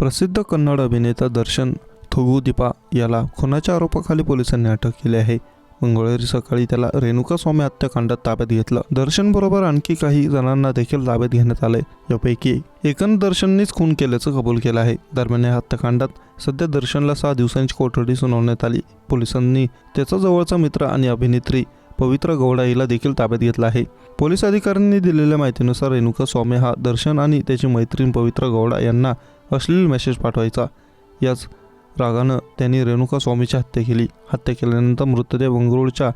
प्रसिद्ध कन्नड अभिनेता दर्शन थोगुदीपा याला खुनाच्या आरोपाखाली पोलिसांनी अटक केली आहे. मंगळवारी सकाळी त्याला रेणुका स्वामी हत्याकांडात ताब्यात घेतलं. दर्शन बरोबर आणखी काही जणांना देखील ताब्यात घेण्यात आले यापैकी एकन दर्शननीच खून केल्याचं कबूल केलं आहे. दरम्यान या हत्याकांडात सध्या दर्शनला सहा दिवसांची कोठडी सुनावण्यात आली. पोलिसांनी त्याचा जवळचा मित्र आणि अभिनेत्री पवित्र गौडा हिला देखील ताब्यात घेतला आहे. पोलीस अधिकाऱ्यांनी दिलेल्या माहितीनुसार रेणुका स्वामी हा दर्शन आणि त्याची मैत्रीण पवित्र गौडा यांना अश्लील मेसेज पाठवायचा. याच रागानं त्यांनी रेणुका स्वामीची हत्या केली. हत्या केल्यानंतर मृतदेह बंगळुरूच्या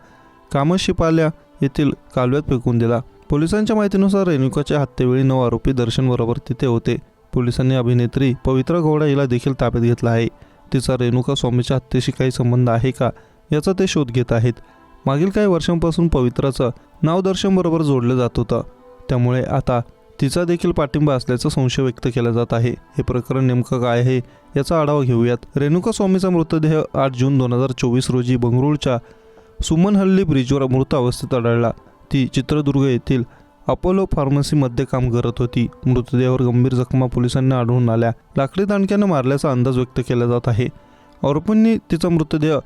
कामशिपाल्या येथील कालव्यात फेकून दिला. पोलिसांच्या माहितीनुसार रेणुकाच्या हत्येवेळी नऊ आरोपी दर्शनबरोबर तिथे होते. पोलिसांनी अभिनेत्री पवित्रा घोडा हिला देखील ताब्यात घेतला आहे. तिचा रेणुका स्वामीच्या हत्येशी काही संबंध आहे का याचा ते शोध घेत आहेत. मागील काही वर्षांपासून पवित्राचं नाव दर्शनबरोबर जोडलं जात होतं. त्यामुळे आता तिचा देखील पाठिंबा असल्याचा संशय व्यक्त केला जात आहे. हे प्रकरण नेमकं काय आहे याचा आढावा घेऊयात. रेणुका स्वामीचा मृतदेह आठ जून दोन हजार चोवीस रोजी बंगळूरच्या सुमनहल्ली ब्रिजवर मृत अवस्थेत आढळला. ती चित्रदुर्ग येथील अपोलो फार्मसीमध्ये काम करत होती. मृतदेहावर गंभीर जखमा पोलिसांना आढळून आल्या. लाकडी दांडक्यानं मारल्याचा अंदाज व्यक्त केला जात आहे. आरोपींनी तिचा मृतदेह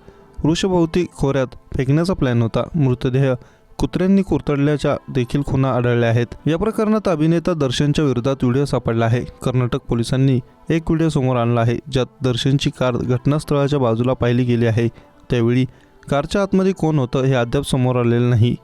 वृषभोवती खोऱ्यात फेकण्याचा प्लॅन होता. मृतदेह कुत्र्यांनी कुरतडल्याच्या देखील खुना आढळल्या आहेत. या प्रकरणात अभिनेता दर्शनच्या विरोधात व्हिडिओ सापडला आहे. कर्नाटक पोलिसांनी एक व्हिडिओ समोर आणला आहे ज्यात दर्शनची कार घटनास्थळाच्या बाजूला पाहिली गेली आहे. त्यावेळी कारच्या आतमध्ये कोण होतं हे अद्याप समोर आलेलं नाही.